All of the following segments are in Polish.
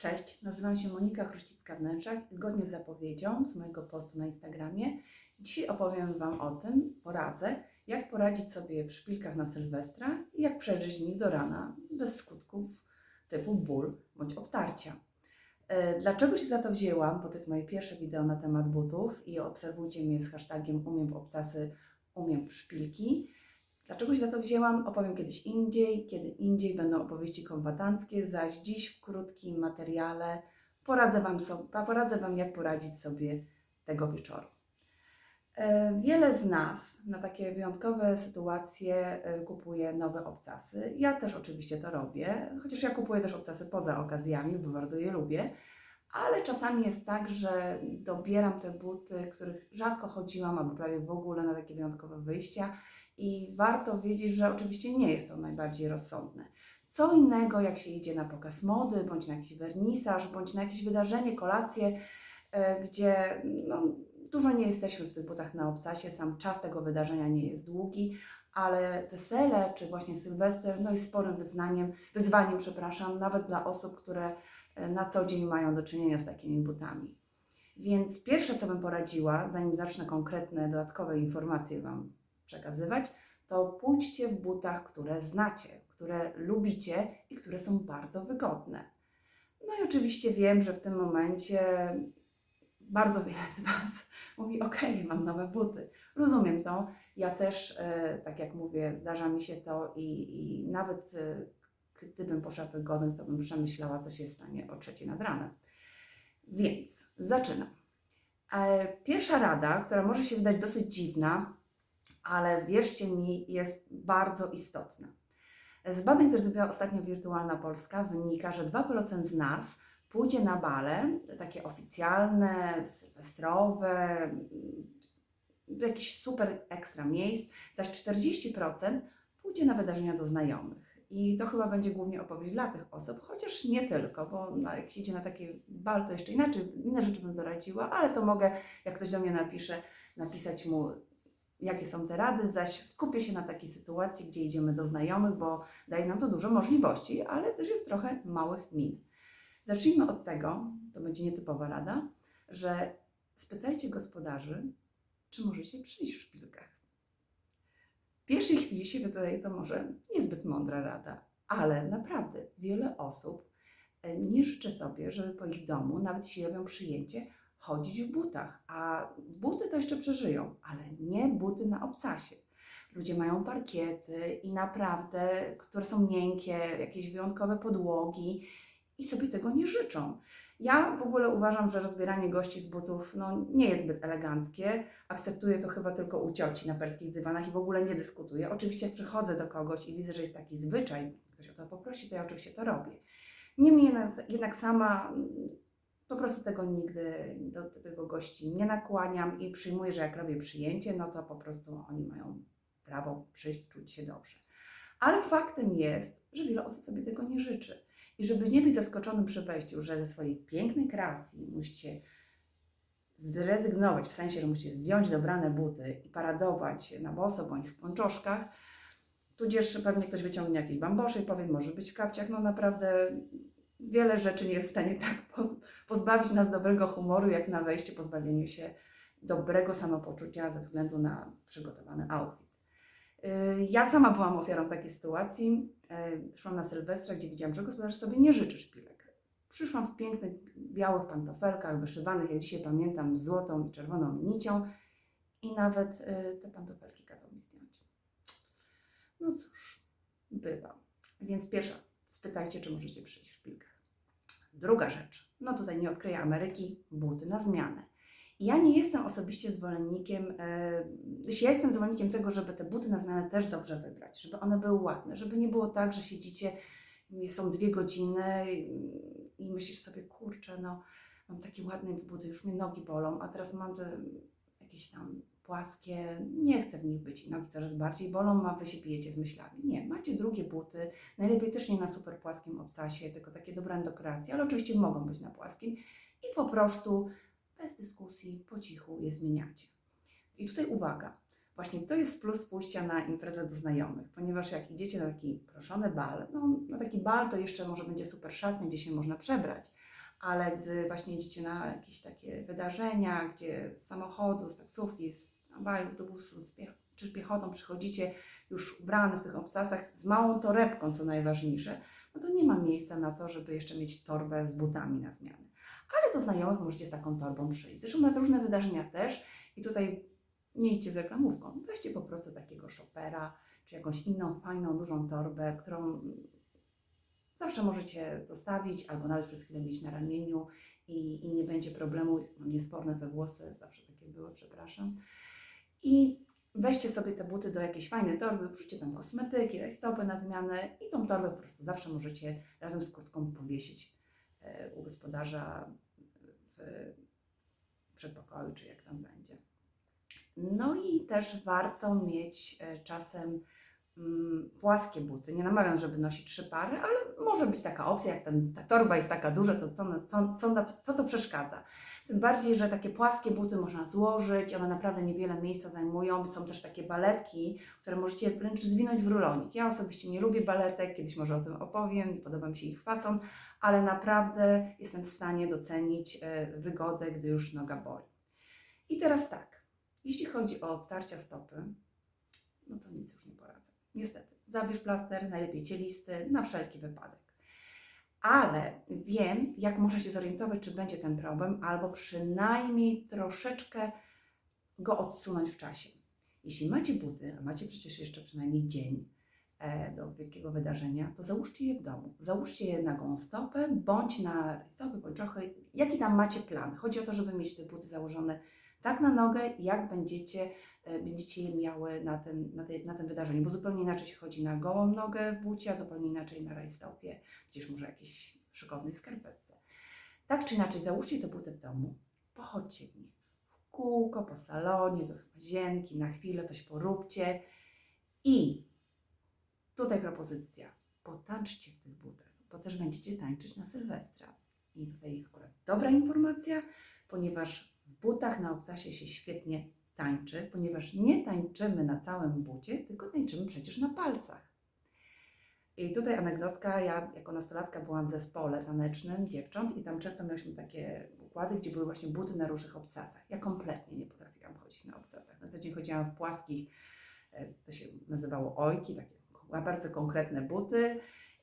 Cześć, nazywam się Monika Chruścicka-Wnętrzak i zgodnie z zapowiedzią z mojego postu na Instagramie dzisiaj opowiem Wam o tym, poradzę, jak poradzić sobie w szpilkach na Sylwestra i jak przeżyć nich do rana bez skutków typu ból bądź obtarcia. E, Dlaczego się za to wzięłam? Bo to jest moje pierwsze wideo na temat butów i obserwujcie mnie z hashtagiem umiem w obcasy, umiem w szpilki. Dlaczego się za to wzięłam? Opowiem kiedyś indziej, kiedy indziej będą opowieści kombatanckie, zaś dziś w krótkim materiale poradzę Wam, poradzę wam jak poradzić sobie tego wieczoru. E, Wiele z nas na takie wyjątkowe sytuacje e, kupuje nowe obcasy. Ja też oczywiście to robię, chociaż ja kupuję też obcasy poza okazjami, bo bardzo je lubię. Ale czasami jest tak, że dobieram te buty, których rzadko chodziłam, albo prawie w ogóle na takie wyjątkowe wyjścia. I warto wiedzieć, że oczywiście nie jest to najbardziej rozsądne. Co innego, jak się idzie na pokaz mody, bądź na jakiś wernisaż, bądź na jakieś wydarzenie, kolację, e, gdzie no, dużo nie jesteśmy w tych butach na obcasie, sam czas tego wydarzenia nie jest długi, ale wesele czy właśnie Sylwester no jest sporym wyznaniem, wyzwaniem, przepraszam, nawet dla osób, które e, na co dzień mają do czynienia z takimi butami. Więc pierwsze, co bym poradziła, zanim zacznę konkretne, dodatkowe informacje Wam przekazywać, to pójdźcie w butach, które znacie, które lubicie i które są bardzo wygodne. No i oczywiście wiem, że w tym momencie bardzo wiele z Was mówi: OK, mam nowe buty. Rozumiem to. Ja też, e, tak jak mówię, zdarza mi się to i, i nawet e, gdybym poszła wygodnych, to bym przemyślała, co się stanie o trzeciej nad ranem. Więc zaczynam. E, Pierwsza rada, która może się wydać dosyć dziwna, ale wierzcie mi, jest bardzo istotna. Z badań, które zrobiła ostatnio Wirtualna Polska, wynika, że 2% z nas pójdzie na bale, takie oficjalne, sylwestrowe, jakichś super ekstra miejsc, zaś 40% pójdzie na wydarzenia do znajomych. I to chyba będzie głównie opowieść dla tych osób, chociaż nie tylko, bo jak się idzie na taki bal, to jeszcze inaczej, inne rzeczy bym doradziła, ale to mogę, jak ktoś do mnie napisze, napisać mu, jakie są te rady, zaś skupię się na takiej sytuacji, gdzie idziemy do znajomych, bo daje nam to dużo możliwości, ale też jest trochę małych min. Zacznijmy od tego, to będzie nietypowa rada, że spytajcie gospodarzy, czy możecie przyjść w szpilkach. W pierwszej chwili się wydaje to może niezbyt mądra rada, ale naprawdę wiele osób e, nie życzy sobie, żeby po ich domu, nawet jeśli robią przyjęcie, chodzić w butach. A buty to jeszcze przeżyją, ale nie buty na obcasie. Ludzie mają parkiety i naprawdę, które są miękkie, jakieś wyjątkowe podłogi i sobie tego nie życzą. Ja w ogóle uważam, że rozbieranie gości z butów no, nie jest zbyt eleganckie. Akceptuję to chyba tylko u cioci na perskich dywanach i w ogóle nie dyskutuję. Oczywiście jak przychodzę do kogoś i widzę, że jest taki zwyczaj, ktoś o to poprosi, to ja oczywiście to robię. Niemniej jednak, sama po prostu tego nigdy do, do tego gości nie nakłaniam i przyjmuję, że jak robię przyjęcie, no to po prostu oni mają prawo przyjść, czuć się dobrze. Ale faktem jest, że wiele osób sobie tego nie życzy. I żeby nie być zaskoczonym przy wejściu, że ze swojej pięknej kreacji musicie zrezygnować, w sensie, że musicie zdjąć dobrane buty i paradować na boso bądź w pończoszkach, tudzież pewnie ktoś wyciągnie jakieś bambosze i powie, może być w kapciach, no naprawdę wiele rzeczy nie jest w stanie tak poz- pozbawić nas dobrego humoru, jak na wejściu pozbawieniu się dobrego samopoczucia ze względu na przygotowany outfit. Yy, Ja sama byłam ofiarą takiej sytuacji. Yy, Szłam na Sylwestra, gdzie widziałam, że gospodarz sobie nie życzy szpilek. Przyszłam w pięknych, białych pantofelkach, wyszywanych, jak dzisiaj pamiętam, złotą i czerwoną nicią i nawet yy, te pantofelki kazał mi zdjąć. No cóż, bywa. Więc pierwsza, spytajcie, czy możecie przyjść w szpilkach. Druga rzecz, no tutaj nie odkryję Ameryki, buty na zmianę. Ja nie jestem osobiście zwolennikiem, e, jeśli ja jestem zwolennikiem tego, żeby te buty na zmianę też dobrze wybrać, żeby one były ładne, żeby nie było tak, że siedzicie, są dwie godziny i myślisz sobie, kurczę, no mam takie ładne buty, już mnie nogi bolą, a teraz mam te jakieś tam płaskie, nie chcę w nich być i nogi coraz bardziej bolą, a wy się bijecie z myślami. Nie, macie drugie buty, najlepiej też nie na super płaskim obcasie, tylko takie dobrane do kreacji, ale oczywiście mogą być na płaskim i po prostu bez dyskusji, po cichu je zmieniacie. I tutaj uwaga, właśnie to jest plus pójścia na imprezę do znajomych, ponieważ jak idziecie na taki proszony bal, no na taki bal to jeszcze może będzie super szatnia, gdzie się można przebrać, ale gdy właśnie idziecie na jakieś takie wydarzenia, gdzie z samochodu, z taksówki, z tramwaju, autobusu, z piech- czy piechotą przychodzicie już ubrany w tych obcasach z małą torebką, co najważniejsze, no to nie ma miejsca na to, żeby jeszcze mieć torbę z butami na zmianę. Ale do znajomych możecie z taką torbą przyjść. Zresztą na różne wydarzenia też i tutaj nie idźcie z reklamówką. Weźcie po prostu takiego shopera, czy jakąś inną fajną, dużą torbę, którą zawsze możecie zostawić albo nawet przez chwilę mieć na ramieniu i, i nie będzie problemu. Mam niesporne te włosy, zawsze takie były, przepraszam. I weźcie sobie te buty do jakiejś fajnej torby, wrzućcie tam kosmetyki, rajstopy na zmianę i tą torbę po prostu zawsze możecie razem z kurtką powiesić e, u gospodarza w przedpokoju, czy jak tam będzie. No i też warto mieć e, czasem płaskie buty. Nie namawiam, żeby nosić trzy pary, ale może być taka opcja, jak ten, ta torba jest taka duża, to co, co, co, co to przeszkadza? Tym bardziej, że takie płaskie buty można złożyć, one naprawdę niewiele miejsca zajmują. Są też takie baletki, które możecie wręcz zwinąć w rulonik. Ja osobiście nie lubię baletek, kiedyś może o tym opowiem, nie podoba mi się ich fason, ale naprawdę jestem w stanie docenić e, wygodę, gdy już noga boli. I teraz tak, jeśli chodzi o obtarcia stopy, no to nic już nie poradzę. Niestety, zabierz plaster, najlepiej cielisty, na wszelki wypadek. Ale wiem, jak muszę się zorientować, czy będzie ten problem, albo przynajmniej troszeczkę go odsunąć w czasie. Jeśli macie buty, a macie przecież jeszcze przynajmniej dzień e, do wielkiego wydarzenia, to załóżcie je w domu. Załóżcie je na gołą stopę, bądź na stopy, pończochy. Jaki tam macie plan? Chodzi o to, żeby mieć te buty założone tak na nogę, jak będziecie, e, będziecie je miały na tym, na, tej, na tym wydarzeniu, bo zupełnie inaczej się chodzi na gołą nogę w bucie, a zupełnie inaczej na rajstopie, gdzieś może jakiejś szykownej skarpetce. Tak czy inaczej, załóżcie te buty w domu, pochodźcie w nich w kółko, po salonie, do łazienki, na chwilę coś poróbcie i tutaj propozycja, potańczcie w tych butach, bo też będziecie tańczyć na Sylwestra. I tutaj akurat dobra informacja, ponieważ butach na obcasie się świetnie tańczy, ponieważ nie tańczymy na całym bucie, tylko tańczymy przecież na palcach. I tutaj anegdotka, ja jako nastolatka byłam w zespole tanecznym dziewcząt i tam często mieliśmy takie układy, gdzie były właśnie buty na różnych obcasach. Ja kompletnie nie potrafiłam chodzić na obcasach. Na co dzień chodziłam w płaskich, e, to się nazywało ojki, takie bardzo konkretne buty.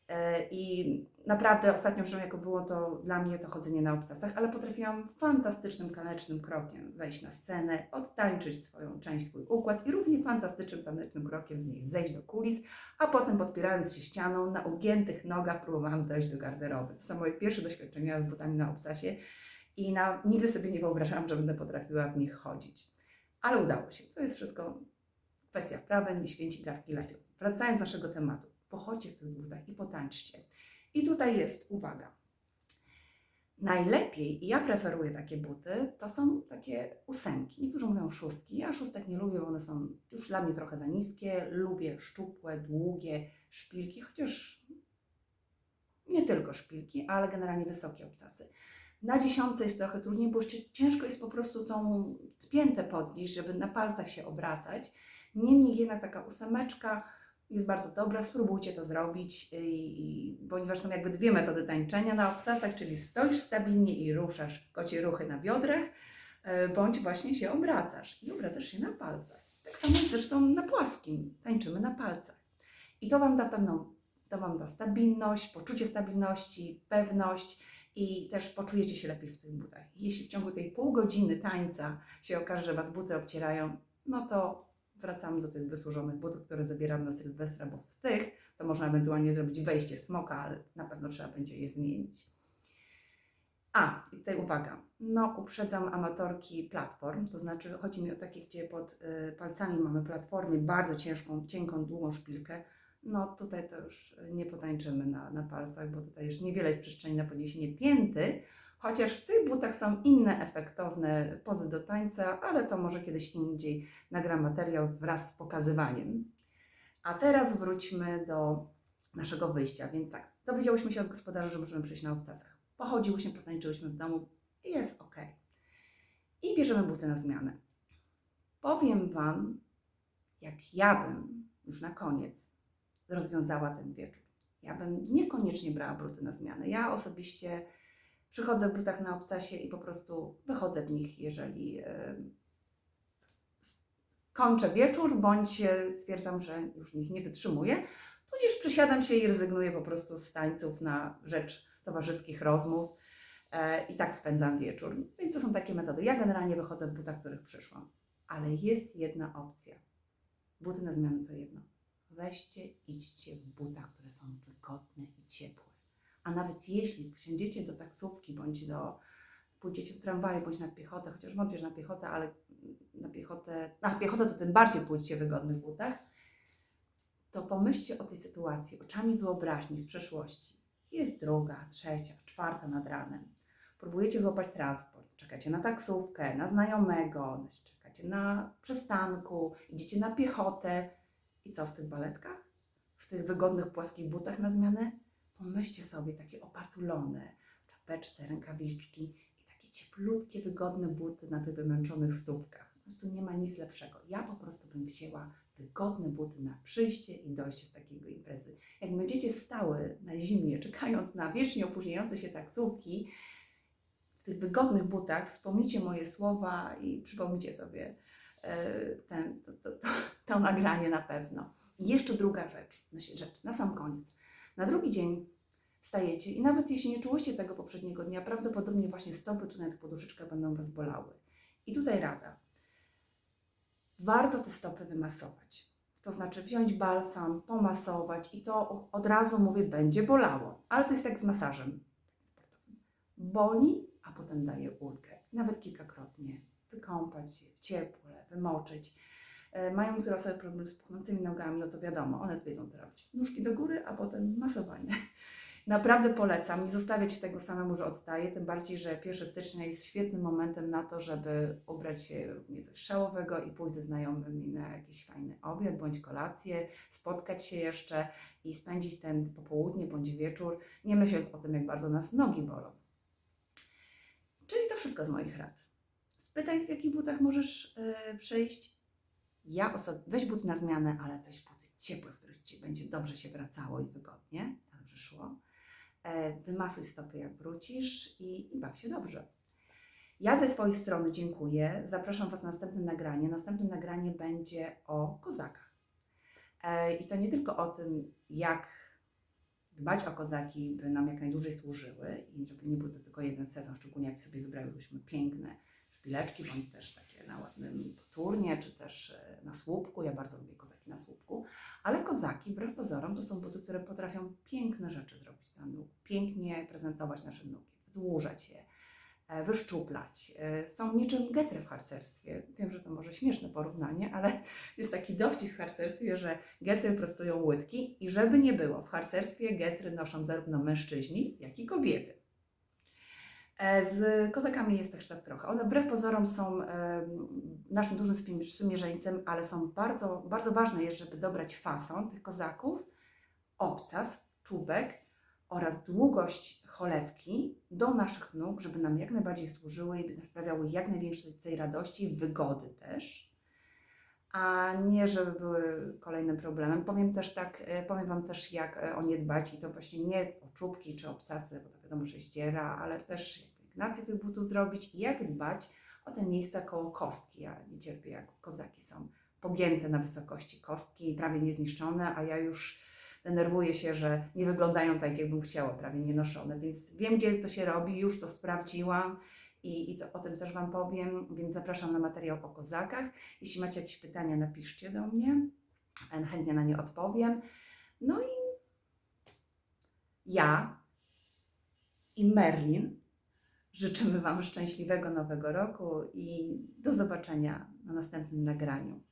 E, I naprawdę ostatnią rzeczą, jaką było to dla mnie, to chodzenie na obcasach, ale potrafiłam fantastycznym tanecznym krokiem wejść na scenę, odtańczyć swoją część, swój układ i równie fantastycznym tanecznym krokiem z niej zejść do kulis, a potem podpierając się ścianą, na ugiętych nogach próbowałam dojść do garderoby. To są moje pierwsze doświadczenia z butami na obcasie i na, nigdy sobie nie wyobrażałam, że będę potrafiła w nich chodzić. Ale udało się. To jest wszystko kwestia wprawy, nie święci garki. Wracając do naszego tematu pochodźcie w tych butach i potańczcie. I tutaj jest uwaga. Najlepiej, i ja preferuję takie buty, to są takie ósemki. Niektórzy mówią szóstki. Ja szóstek nie lubię, bo one są już dla mnie trochę za niskie. Lubię szczupłe, długie szpilki, chociaż nie tylko szpilki, ale generalnie wysokie obcasy. Na dziesiątce jest trochę trudniej, bo jeszcze ciężko jest po prostu tą piętę podnieść, żeby na palcach się obracać. Niemniej jednak taka ósemeczka jest bardzo dobra, spróbujcie to zrobić, i, i, ponieważ są jakby dwie metody tańczenia na obcasach, czyli stoisz stabilnie i ruszasz kocie ruchy na biodrach, e, bądź właśnie się obracasz i obracasz się na palcach. Tak samo zresztą na płaskim, tańczymy na palcach. I to Wam da pewną, to Wam da stabilność, poczucie stabilności, pewność i też poczujecie się lepiej w tych butach. Jeśli w ciągu tej pół godziny tańca się okaże, że Was buty obcierają, no to wracamy do tych wysłużonych butów, które zabieram na Sylwestra, bo w tych to można ewentualnie zrobić wejście smoka, ale na pewno trzeba będzie je zmienić. A, i tutaj uwaga, no uprzedzam amatorki platform, to znaczy chodzi mi o takie, gdzie pod y, palcami mamy platformy, bardzo ciężką, cienką, długą szpilkę, no tutaj to już nie potańczymy na, na palcach, bo tutaj już niewiele jest przestrzeni na podniesienie pięty, Chociaż w tych butach są inne efektowne pozy do tańca, ale to może kiedyś indziej nagram materiał wraz z pokazywaniem. A teraz wróćmy do naszego wyjścia. Więc tak, dowiedziałyśmy się od gospodarza, że możemy przyjść na obcasach. Pochodziłyśmy, potańczyłyśmy w domu i jest ok. I bierzemy buty na zmianę. Powiem Wam, jak ja bym już na koniec rozwiązała ten wieczór. Ja bym niekoniecznie brała buty na zmianę. Ja osobiście Przychodzę w butach na obcasie i po prostu wychodzę w nich, jeżeli e, kończę wieczór, bądź e, stwierdzam, że już w nich nie wytrzymuję, tudzież przysiadam się i rezygnuję po prostu z tańców na rzecz towarzyskich rozmów e, i tak spędzam wieczór. Więc to są takie metody. Ja generalnie wychodzę w butach, których przyszłam. Ale jest jedna opcja. Buty na zmianę to jedno. Weźcie, idźcie w butach, które są wygodne i ciepłe. A nawet jeśli wsiądziecie do taksówki bądź do pójdziecie do tramwaju bądź na piechotę, chociaż wątpię, że na piechotę, ale na piechotę, na piechotę to tym bardziej pójdźcie w wygodnych butach, to pomyślcie o tej sytuacji oczami wyobraźni z przeszłości. Jest druga, trzecia, czwarta nad ranem. Próbujecie złapać transport, czekacie na taksówkę, na znajomego, czekacie na przystanku, idziecie na piechotę. I co w tych baletkach? W tych wygodnych, płaskich butach na zmianę? Pomyślcie sobie takie opatulone, czapeczce, rękawiczki i takie cieplutkie, wygodne buty na tych wymęczonych stópkach. Po prostu nie ma nic lepszego. Ja po prostu bym wzięła wygodne buty na przyjście i dojście z takiego imprezy. Jak będziecie stały na zimnie, czekając na wiecznie opóźniające się taksówki, w tych wygodnych butach wspomnijcie moje słowa i przypomnijcie sobie e, ten, to, to, to, to nagranie na pewno. I jeszcze druga rzecz, rzecz, na sam koniec. Na drugi dzień stajecie i nawet jeśli nie czułyście tego poprzedniego dnia, prawdopodobnie właśnie stopy tu na tych poduszeczkach będą Was bolały. I tutaj rada. Warto te stopy wymasować. To znaczy wziąć balsam, pomasować i to od razu mówię, będzie bolało. Ale to jest jak z masażem sportowym. Boli, a potem daje ulgę. Nawet kilkakrotnie. Wykąpać się w cieple, wymoczyć. E, Mają niektóre osoby problem z puchnącymi nogami, no to wiadomo, one wiedzą co robić. Nóżki do góry, a potem masowanie. Naprawdę polecam, nie zostawiać tego samemu, że oddaję, tym bardziej, że 1 stycznia jest świetnym momentem na to, żeby ubrać się równie coś szałowego i pójść ze znajomymi na jakiś fajny obiad bądź kolację, spotkać się jeszcze i spędzić ten popołudnie bądź wieczór, nie myśląc o tym, jak bardzo nas nogi bolą. Czyli to wszystko z moich rad. Spytaj, w jakich butach możesz yy. Ja osobiście, weź buty na zmianę, ale weź buty ciepłe, w których Ci będzie dobrze się wracało i wygodnie, także szło. E, Wymasuj stopy, jak wrócisz i, i baw się dobrze. Ja ze swojej strony dziękuję. Zapraszam Was na następne nagranie. Następne nagranie będzie o kozakach. E, I to nie tylko o tym, jak dbać o kozaki, by nam jak najdłużej służyły i żeby nie był to tylko jeden sezon, szczególnie jak sobie wybrałybyśmy piękne szpileczki, bądź też takie na ładnym turnie, czy też e, na słupku. Ja bardzo lubię kozaki na słupku. Ale kozaki, wbrew pozorom, to są buty, które potrafią piękne rzeczy zrobić dla nóg. Pięknie prezentować nasze nogi, wydłużać je, e, wyszczuplać. E, Są niczym getry w harcerstwie. Wiem, że to może śmieszne porównanie, ale jest taki dowcip w harcerstwie, że getry prostują łydki i żeby nie było, w harcerstwie getry noszą zarówno mężczyźni, jak i kobiety. E, Z kozakami jest też tak trochę. One wbrew pozorom są naszym dużym sprzymierzeńcem, ale są bardzo, bardzo ważne jest, żeby dobrać fason tych kozaków, obcas, czubek oraz długość cholewki do naszych nóg, żeby nam jak najbardziej służyły i sprawiały jak największej radości, wygody też, a nie żeby były kolejnym problemem. Powiem też tak, e, powiem Wam też jak e, o nie dbać i to właśnie nie o czubki czy obcasy, bo to wiadomo, że ściera, ale też pielęgnację tych butów zrobić i jak dbać o te miejsca koło kostki. Ja nie cierpię jak kozaki są pogięte na wysokości kostki, prawie niezniszczone, a ja już denerwuję się, że nie wyglądają tak, jakbym chciała, prawie nienoszone, więc wiem, gdzie to się robi, już to sprawdziłam i, i to, o tym też Wam powiem, więc zapraszam na materiał o kozakach. Jeśli macie jakieś pytania, napiszcie do mnie, e, chętnie na nie odpowiem. No i ja i Merlin życzymy Wam szczęśliwego nowego roku i do zobaczenia na następnym nagraniu.